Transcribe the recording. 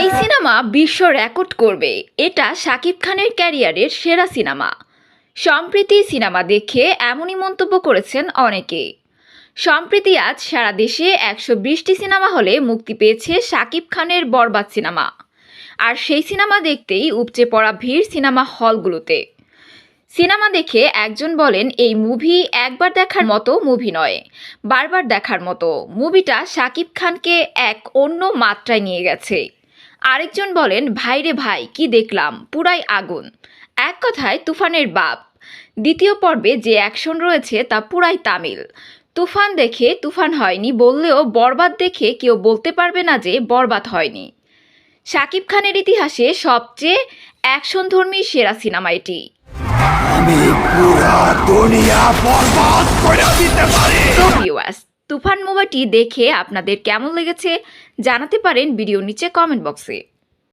এই সিনেমা বিশ্ব রেকর্ড করবে। এটা শাকিব খানের ক্যারিয়ারের সেরা সিনেমা। সম্প্রীতি সিনেমা দেখে এমনই মন্তব্য করেছেন অনেকে। সম্প্রীতি আজ সারা দেশে একশো বিশটি সিনেমা হলে মুক্তি পেয়েছে শাকিব খানের বরবাদ সিনেমা। আর সেই সিনেমা দেখতেই উপচে পড়া ভিড় সিনেমা হলগুলোতে। সিনেমা দেখে একজন বলেন, এই মুভি একবার দেখার মতো মুভি নয়, বারবার দেখার মতো। মুভিটা শাকিব খানকে এক অন্য মাত্রায় নিয়ে গেছে। আরেকজন বলেন ভাইরে ভাই, কি দেখলাম? পুরাই আগুন। এক কথায়, তুফানের বাপ। দ্বিতীয় পর্বে যে অ্যাকশন রয়েছে তা পুরাই তামিল। তুফান দেখে তুফান হয়নি বললেও বরবাদ দেখে কেউ বলতে পারবে না যে বরবাদ হয়নি। শাকিব খানের ইতিহাসে সবচেয়ে অ্যাকশনধর্মী সেরা সিনেমা এটি। ভিউয়ার্স তুফান মুভিটি দেখে আপনাদের কেমন লেগেছে জানাতে পারেন ভিডিও নিচে কমেন্ট বক্সে